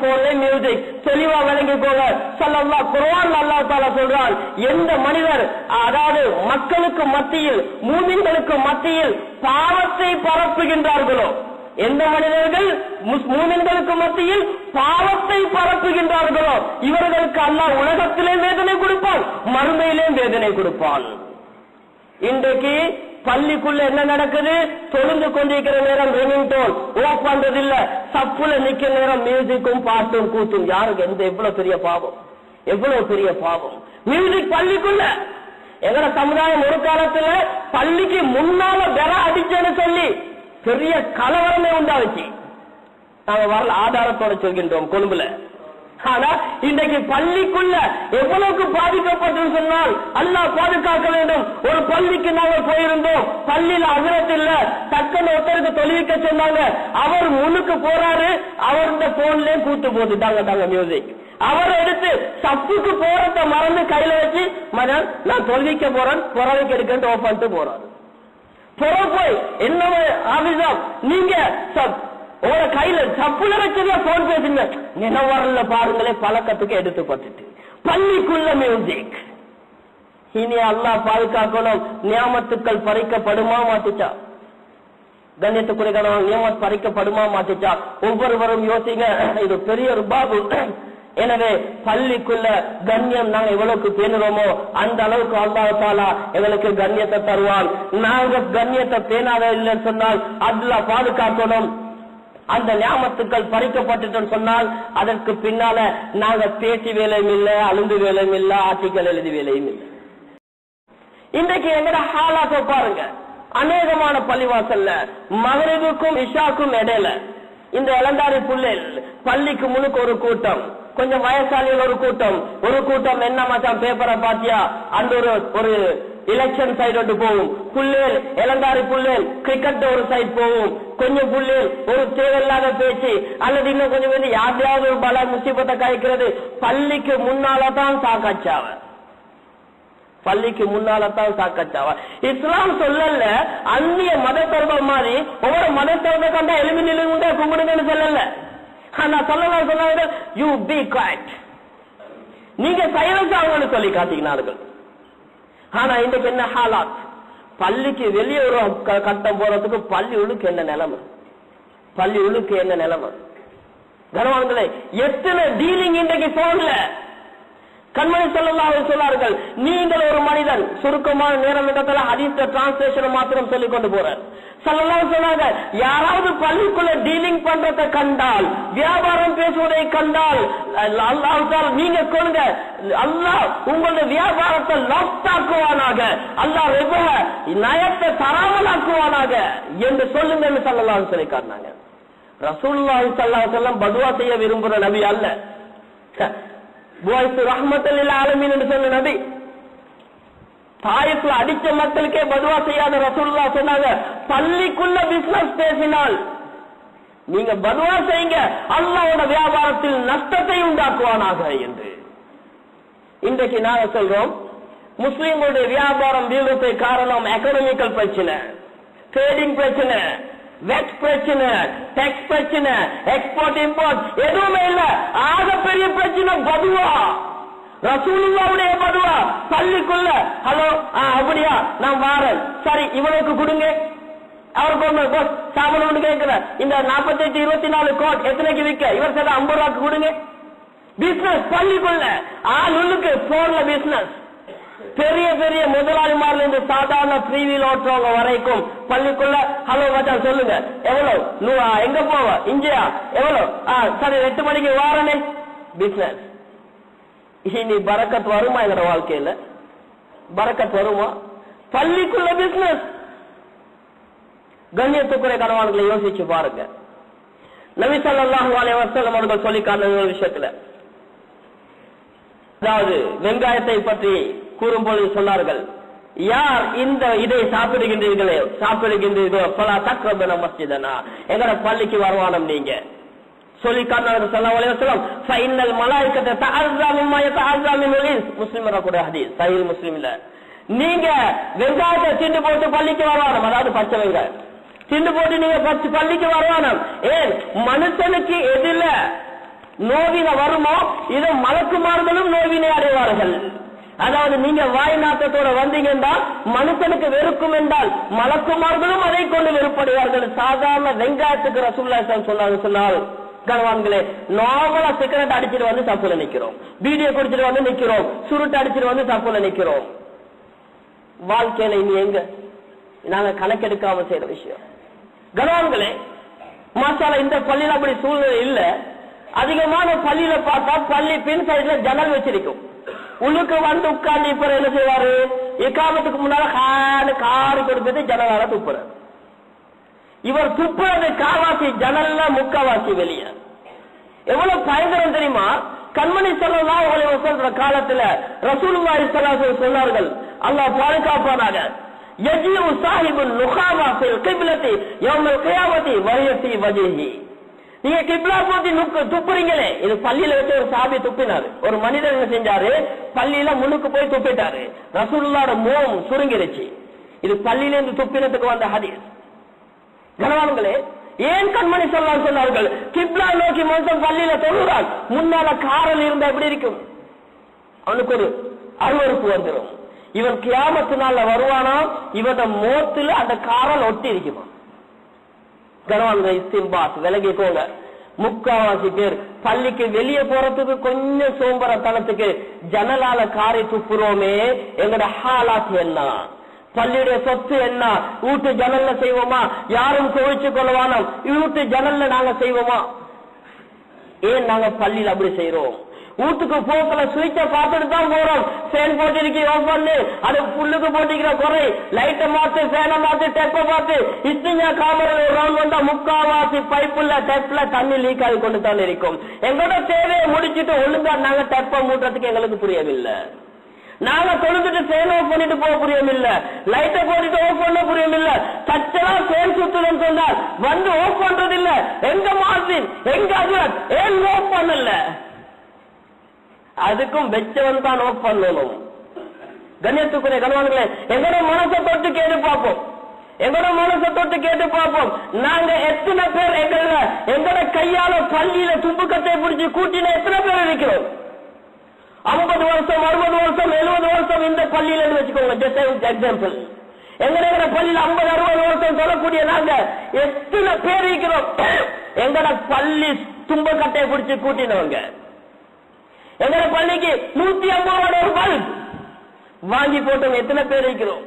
போன்ல மியூசிக் தெளிவா விளங்கிக்கோங்க சொல்லல்லா குரான் அல்லா தாலா சொல்றான் எந்த மனிதர் அதாவது மக்களுக்கு மத்தியில் மூமின்களுக்கு மத்தியில் பாவத்தை பரப்புகின்றார்களோ எந்த மனிதர்கள் மூமின்களுக்கு மத்தியில் பாவத்தை பரப்புகின்றார்களோ இவர்களுக்கு அல்லா உலகத்திலே வேதனை கொடுப்பான் மறுமையிலே வேதனை கொடுப்பான். இன்றைக்கு பள்ளிக்குள்ள என்ன நடக்குது? தொழுந்து கொண்டிருக்கிற நேரம் ரிமிங் டோன் ஓப் பண்றது இல்ல சப்புல நிக்கிற நேரம் மியூசிக்கும் பாட்டும் கூத்தும். யாருக்கு? எந்த எவ்வளவு பெரிய பாவம்? எவ்வளவு பெரிய பாவம்? மியூசிக் பள்ளிக்குள்ள. எங்கட சமுதாயம் ஒரு காலத்துல பள்ளிக்கு முன்னால பெற அடிச்சேன்னு சொல்லி பெரிய கலவரமே உண்டாச்சு. நாங்க வரல ஆதாரத்தோட சொல்கின்றோம் கொழும்புல. ஆனா இன்றைக்கு பள்ளிக்குள்ள எவ்வளவுக்கு பாதிக்கப்பட்டு சொன்னால் அல்லாஹ் பாதுகாக்க வேண்டும். ஒரு பள்ளிக்கு நாங்கள் போயிருந்தோம். பள்ளியில அகரத்தில் இல்ல. டக்குன்னு ஒருத்தருக்கு தொழிலுக்க சொன்னாங்க. அவர் முன்னுக்கு போறாரு. அவர் இந்த போன்லயே கூட்டு போகுது தாங்க தாங்க மியூசிக் அவர் எடுத்து சப்புக்கு போறத மறந்து கையில வச்சு மகன் நான் தொழிலிக்க போறேன். புறவைக்கு எடுக்கன்ட்டு ஓப்பன்ட்டு போறாரு. புற போய் என்ன ஆபீஸா நீங்க சப் உங்களோட கையில சப்புல வச்சதா போன் பேசுங்க. நினைவரல பாருங்களே பழக்கத்துக்கு எடுத்து பார்த்துட்டு பள்ளிக்குள்ள மியூசிக் இனி அல்லா பாதுகாக்கணும். நியமத்துக்கள் பறிக்கப்படுமா மாட்டுச்சா? கண்ணியத்துக்குரிய நியமத் பறிக்கப்படுமா மாட்டுச்சா? ஒவ்வொருவரும் யோசிங்க. இது பெரிய ஒரு பாபு. எனவே பள்ளிக்குள்ள கண்ணியம் நாங்க எவ்வளவுக்கு பேணுறோமோ அந்த அளவுக்கு அல்லாஹ் எங்களுக்கு கண்ணியத்தை தருவான். நாங்க கண்ணியத்தை பேணாத இல்லைன்னு சொன்னால் அதுல பாதுகாக்கணும். அந்த ஞாபகத்துக்கள் பறிக்கப்பட்டுட்டோம் சொன்னால் அதற்கு பின்னால நாங்க பேச்சு வேலையும் இல்ல அழுந்து வேலையும் இல்ல ஆர்டிக்கல் எழுதி வேலையும் இல்லை. இன்றைக்கு எங்கட ஹாலாக்க பாருங்க. அநேகமான பள்ளிவாசல்ல மகரிவுக்கும் இஷாக்கும் இடையில இந்த இளந்தாரி புள்ளைல் பள்ளிக்கு முழுக்க ஒரு கூட்டம். கொஞ்சம் வயசாளிகள் ஒரு கூட்டம். ஒரு கூட்டம் என்ன மச்சான் பேப்பரை பாத்தியா அந்த ஒரு ஒரு எலெக்ஷன் சைடு ஒன்று போகும். புள்ளேல் இளந்தாரி புள்ளேல் கிரிக்கெட் ஒரு சைடு போகும். கொஞ்சம் புள்ளேல் ஒரு தேவையில்லாத பேச்சு அல்லது இன்னும் கொஞ்சம் வந்து யாரையாவது ஒரு பல முசிபத்தை காய்க்கிறது பள்ளிக்கு முன்னால தான் சாக்காச்சாவ பள்ளிக்கு முன்னால்தான் சாக்கச்சாவா இஸ்லாம் சொல்லல அந்நிய மதத்தவர்கள் மாதிரி ஒவ்வொரு மதத்தவர்கள் கண்டா எலும்பி நிலுங்க கும்பிடுங்கன்னு சொல்லல. ஆனா சொல்லலாம் சொன்னார்கள் யூ பி குவாய்ட் நீங்க சைலன்ஸ் ஆகணும்னு சொல்லி காட்டினார்கள். ஆனா இன்றைக்கு என்ன ஹாலாத்? பள்ளிக்கு வெளியே ஒரு கட்டம் போறதுக்கு பள்ளி உள்ளுக்கு என்ன நிலைமை? பள்ளி உள்ளுக்கு என்ன நிலைமை? கனவான்களே எத்தனை டீலிங் இன்றைக்கு போன்ல கண்மணி சொல்லலாம் சொன்னார்கள் நீங்கள் ஒரு மனிதன் சுருக்கமான நேரம் இடத்துல ஹதீஸ் டிரான்ஸ்லேஷன் மாத்திரம் சொல்லிக் கொண்டு போற சொல்லலாம் சொன்னாங்க யாராவது பள்ளிக்குள்ள டீலிங் பண்றதை கண்டால் வியாபாரம் பேசுவதை கண்டால் அல்லாஹ் நீங்க கொடுங்க அல்லாஹ் உங்களுடைய வியாபாரத்தை லாப்டாக்குவானாக அல்லாஹ் ரெபக நயத்தை தராமலாக்குவானாக என்று சொல்லுங்கன்னு சொல்லலாம் சொல்லி காட்டினாங்க. ரசூலுல்லாஹி சல்லா செல்லம் பதுவா செய்ய விரும்புற நபி அல்ல. ஆலமீன் என்று சொன்ன நபி. தாயத்துல அடிச்ச மக்களுக்கே பதுவா செய்யாத ரசூல்லா சொன்னாங்க. பள்ளிக்குள்ள பிசினஸ் பேசினால் நீங்க பதுவா செய்யுங்க. அல்லாவோட வியாபாரத்தில் நஷ்டத்தை உண்டாக்குவானாக என்று. இன்றைக்கு நாங்க சொல்றோம் முஸ்லிம்களுடைய வியாபாரம் வீழ்வதை காரணம் எக்கனாமிக்கல் பிரச்சனை ட்ரேடிங் பிரச்சனை. வெட் பிரச்சனை டெக்ஸ் பிரச்சனை எக்ஸ்போர்ட் இம்போர்ட் எதுவுமே இல்ல. ஆகப்பெரிய பிரச்சனை பதுவா. ரசூலுல்லாவுடைய பதுவா. பள்ளிக்குள்ள ஹலோ அப்படியா நான் வாரேன். சரி இவனுக்கு கொடுங்க. அவருக்கு கொண்டு போஸ் சாமன் ஒன்று கேட்கிற இந்த நாற்பத்தெட்டு இருபத்தி நாலு கோட் எத்தனைக்கு விற்க? இவர் சொல்ல ஐம்பது ரூபாய்க்கு கொடுங்க. பிசினஸ் பள்ளிக்குள்ள. ஆளுக்கு போன்ல பிசினஸ் பெரிய பெரிய முதலாளிமார்ல இருந்து சாதாரண ஃப்ரீவீல் ஓட்டுறவங்க வரைக்கும் பள்ளிக்குள்ள ஹலோ மச்சா சொல்லுங்க. எவ்வளவு? நூ எங்க போவ? இங்கேயா? எவ்வளவு? ஆ சரி எட்டு மணிக்கு வாரனே. பிசினஸ் இனி பரக்கத் வருமா எங்கட வாழ்க்கையில? பரக்கத் வருமா? பள்ளிக்குள்ள பிசினஸ் கண்ணியத்துக்குறை கணவான்களை யோசிச்சு பாருங்க. நபி ஸல்லல்லாஹு அலைஹி அவர்கள் சொல்லி காட்டின விஷயத்துல. அதாவது வெங்காயத்தை பற்றி கூறும்போது சொன்னார்கள் யார் இந்த இதை சாப்பிடுகின்றீர்களே? சாப்பிடுகின்றீர்களோ? பலா தக்ரபன மஸ்ஜிதனா? எங்கட பள்ளிக்கு வருவானம் நீங்க. சொல்லி காட்டினார்கள் ஸல்லல்லாஹு அலைஹி வஸல்லம் ஃபைனல் மலாயிகத்தை தஅஸ்ஸா மிம்மா யதஅஸ்ஸா மினல் முஸ்லிம் வரக்கூடிய ஹதீஸ் சஹீஹ் முஸ்லிம்ல. நீங்க வெங்காயத்தை திண்டு போட்டு பள்ளிக்கு வருவானம் அதாவது பச்சை வெங்காயம் திண்டு போட்டு நீங்க பச்சை பள்ளிக்கு வருவானம் ஏன்? மனுஷனுக்கு எதில நோவின வருமோ? இது மலக்குமார்களும் நோவினை அடைவார்கள். அதாவது நீங்க வாய் நாட்டத்தோட வந்தீங்க என்றால் மனுஷனுக்கு வெறுக்கும் என்றால் மலக்குமார்களும் அதை கொண்டு வெறுப்படைவார்கள். சாதாரண வெங்காயத்துக்கு ரசூல்லா சொன்னாங்க சொன்னால் கணவான்களே நார்மலா சிகரெட் அடிச்சிட்டு வந்து தப்புல நிக்கிறோம். பீடியை குடிச்சிட்டு வந்து நிக்கிறோம். சுருட்டு அடிச்சிட்டு வந்து தப்புல நிக்கிறோம். வாழ்க்கையில இனி எங்க? நாங்க கணக்கெடுக்காம செய்யற விஷயம். கணவான்களே மாசால இந்த பள்ளியில அப்படி சூழ்நிலை இல்ல. அதிகமான பள்ளியில பார்த்தா பள்ளி பின் சைடுல ஜன்னல் வச்சிருக்கும். உள்ளுக்கு வந்து உட்கார்ந்து இப்ப என்ன செய்வாரு? இக்காமத்துக்கு முன்னால காடு காரு கொடுத்துட்டு ஜன்னலால துப்புறாரு. இவர் துப்புறது காவாசி ஜனல்ல முக்காவாசி வெளியே. எவ்வளவு பயங்கரம் தெரியுமா? கண்மணி சொல்லலாம் உங்களை சொல்ற காலத்துல ரசூலுல்லாஹி ஸல்லல்லாஹு அலைஹி சொன்னார்கள் அல்லாஹ் பாதுகாப்பானாக. யஜியு சாஹிபுல் நுகாமா ஃபில் கிப்லத்தி யௌமல் கியாமத்தி வரியத்தி வஜிஹி. நீங்க கிப்லா போட்டி நுக்கு துப்புறீங்களே. இது பள்ளியில வச்சு ஒரு சாபி துப்பினாரு. ஒரு மனிதர் என்ன செஞ்சாரு? பள்ளியில முழுக்கு போய் துப்பிட்டாரு. ரசூல்லாட மோம் சுருங்கிருச்சு. இது பள்ளியில இருந்து துப்பினத்துக்கு வந்த ஹதீஸ். கனவான்களே ஏன் கண்மணி சொல்லலாம் சொன்னார்கள்? கிப்லா நோக்கி மனுஷன் பள்ளியில தொழுகிறான் முன்னால காரல் இருந்தா எப்படி இருக்கும்? அவனுக்கு ஒரு அருவறுப்பு வந்துடும் இவன் கியாமத்தினால நாள்ல வருவானா? இவன மோத்துல அந்த காரல் ஒட்டி இருக்குமா? கனவான்கள் இஸ்திம்பாத் விலகிக்கோங்க. முக்காவாசி பேர் பள்ளிக்கு வெளியே போறதுக்கு கொஞ்சம் சோம்பரத்தனத்துக்கு ஜன்னலால காரை துப்புறோமே எங்கட ஹாலாத் என்ன? பள்ளியுடைய சொத்து என்ன? வீட்டு ஜன்னல்ல செய்வோமா? யாரும் குவிச்சு கொள்ளவானோ வீட்டு ஜன்னல்ல நாங்க செய்வோமா? ஏன் நாங்க பள்ளியில அப்படி செய்யறோம் வீட்டுக்கு போக்கல சுவிட்ச பார்த்துட்டு தான் போறோம். ஃபேன் போட்டிருக்கி ஆஃப் பண்ணு. அது புல்லுக்கு போட்டிருக்கிற குறை. லைட்டை மாத்து ஃபேனை மாத்து டெப்ப பார்த்து. இத்தனை காமரல் ஒரு ரவுண்ட் வந்தா முக்காவாசி பைப்புல டெப்ல தண்ணி லீக் ஆகி கொண்டு தான் இருக்கும். எங்களோட தேவையை முடிச்சிட்டு ஒழுங்கா நாங்க டெப்ப மூட்டுறதுக்கு எங்களுக்கு புரியவில்லை. நாங்க தொழுதுட்டு ஃபேன் ஆஃப் பண்ணிட்டு போக புரியமில்ல லைட்டை போட்டுட்டு ஆஃப் பண்ண புரியமில்ல தச்சலா ஃபேன் சுத்துதுன்னு சொன்னால் வந்து ஆஃப் பண்றது இல்ல எங்க மார்ஜின் எங்க அஜுரத் ஏன் ஆஃப் பண்ணல? அதுக்கும் வெச்சவன் தான் ஆஃப் பண்ணணும். கண்ணியத்துக்குரிய கணவான்களே எங்களோட மனசை தொட்டு கேட்டு பார்ப்போம். எங்களோட மனசை தொட்டு கேட்டு பார்ப்போம். நாங்க எத்தனை பேர் எங்கள எங்களோட கையால பள்ளியில துப்புக்கத்தை பிடிச்சி கூட்டின எத்தனை பேர் இருக்கிறோம்? ஐம்பது வருஷம் அறுபது வருஷம் எழுபது வருஷம் இந்த பள்ளியில வச்சுக்கோங்க ஜஸ்ட் எக்ஸாம்பிள் எங்க எங்கட பள்ளியில ஐம்பது அறுபது வருஷம் சொல்லக்கூடிய நாங்க எத்தனை பேர் இருக்கிறோம்? எங்கட பள்ளி தும்பக்கட்டையை பிடிச்சி கூட்டினவங்க. எங்க பள்ளிக்கு? நூத்தி ஐம்பது ரூபாய் ஒரு பல்ப் வாங்கி போட்டவங்க எத்தனை பேர் இருக்கிறோம்?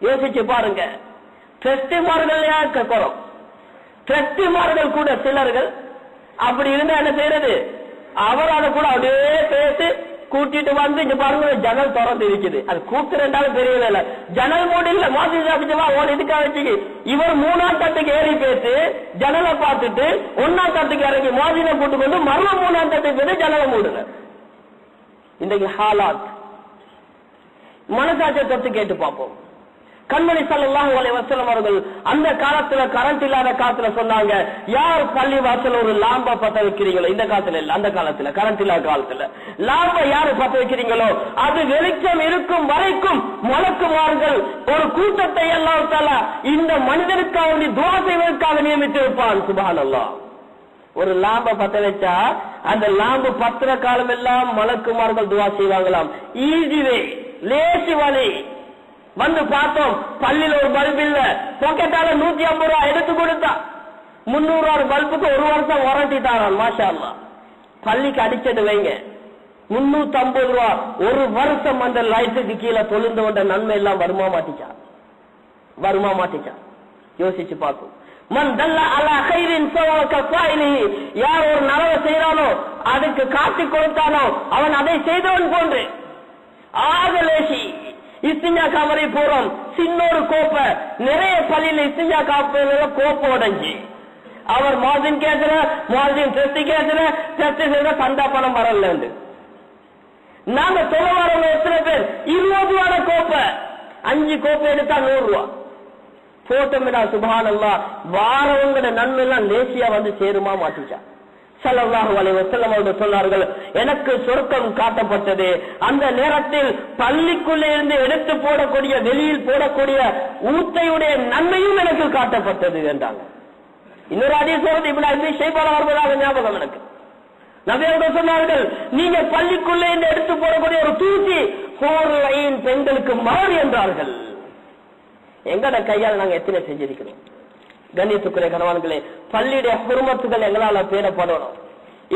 யோசிச்சு பாருங்க. டிரஸ்டிமார்கள் குறம் டிரஸ்டிமார்கள் கூட சிலர்கள் அப்படி இருந்தா என்ன செய்யறது? அவரால் கூட அப்படியே பேசி கூட்டிட்டு வந்து இங்க பாருங்க ஜன்னல் திறந்து இருக்குது. அது கூத்து ரெண்டாலும் தெரியவே இல்ல. ஜன்னல் மூடி இல்ல மோசி சாப்பிச்சுவா ஓன் இதுக்காக வச்சு இவர் மூணாம் தட்டுக்கு ஏறி பேசி ஜன்னலை பார்த்துட்டு ஒன்னாம் தட்டுக்கு இறங்கி மோதினை கூட்டு கொண்டு மறுப மூணாம் தட்டுக்கு போய் ஜன்னலை மூடுங்க. இன்றைக்கு ஹாலாத். மனசாட்சியை தொட்டு கேட்டு பார்ப்போம். கண்மணி சல்லாஹு அலைஹி அவர்கள் அந்த காலத்துல கரண்ட் இல்லாத காலத்துல சொன்னாங்க யார் பள்ளி வாசல் ஒரு லாம்ப பத்த வைக்கிறீங்களோ? இந்த காலத்துல இல்ல அந்த காலத்துல கரண்ட் இல்லாத காலத்துல. லாம்ப யாரு பத்த வைக்கிறீங்களோ? அது வெளிச்சம் இருக்கும் வரைக்கும் மலக்குமார்கள் ஒரு கூட்டத்தை எல்லாம் தல இந்த மனிதனுக்காக வேண்டி துவா செய்வதற்காக நியமித்து இருப்பான் சுபான் அல்லா ஒரு லாம்ப பத்த வச்சா அந்த லாம்பு பத்திர காலம் எல்லாம் மலக்குமார்கள் துவா செய்வாங்களாம். ஈஸி வே லேசி வழி வந்து பார்த்தோம். பள்ளியில ஒரு பல்ப் இல்ல. பாக்கெட்டால நூத்தி ஐம்பது ரூபா எடுத்து கொடுத்தா. முன்னூறு ரூபா பல்புக்கு ஒரு வருஷம் வாரண்டி தாரான் மாஷா அல்லா பள்ளிக்கு அடிச்சது வைங்க. முன்னூத்தி ஐம்பது ரூபா ஒரு வருஷம் அந்த லைட்டுக்கு கீழே தொழுந்தவண்ட நன்மை எல்லாம் வருமா மாட்டிச்சா? வருமா மாட்டிச்சா? யோசிச்சு பார்க்கும் மன் தல்ல அலா கைரின் யார் ஒரு நலவை செய்யறானோ அதுக்கு காட்டி கொடுத்தானோ அவன் அதை செய்தவன் போன்று. ஆகலேசி இஸ்திஞ்சா காமரை போறோம் சின்னொரு கோப்பை. நிறைய பள்ளியில இஸ்திஞ்சா காப்பையில கோப்பை உடஞ்சி. அவர் மார்ஜின் கேட்கிற மார்ஜின் டெஸ்ட் கேட்கிற டெஸ்ட் செய்த சந்தா பணம் வரல நாங்க சொல்ல வரவங்க எத்தனை பேர்? இருபது ரூபாய் கோப்பை. அஞ்சு கோப்பை எடுத்தா நூறு ரூபா போட்டோமிடா சுபானல்லா வாரவங்கட நன்மை எல்லாம் லேசியா வந்து சேருமா மாட்டிச்சா சொன்னார்கள் எனக்கு சொர்க்கம் காட்டப்பட்டது. அந்த நேரத்தில் பள்ளிக்குள்ளே இருந்து எடுத்து போடக்கூடிய வெளியில் போடக்கூடிய ஊத்தையுடைய நன்மையும் எனக்கு காட்டப்பட்டது என்றாங்க. இன்னொரு அதிக சொல்றது இப்படி அபி வருவதாக ஞாபகம் எனக்கு. நபியவங்க சொன்னார்கள் நீங்க பள்ளிக்குள்ளே இருந்து எடுத்து போடக்கூடிய ஒரு தூசி போர் பெண்களுக்கு மாறு என்றார்கள். எங்கட கையால் நாங்க எத்தனை செஞ்சிருக்கிறோம்? கண்ணியத்துக்குரிய கணவான்களே பள்ளியுடைய குடும்பத்துகள் எங்களால பேரப்படணும்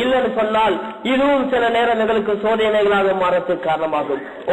இல்லைன்னு சொன்னால் இதுவும் சில நேரம் எங்களுக்கு சோதனைகளாக மாறத்துக்கு காரணமாகும்.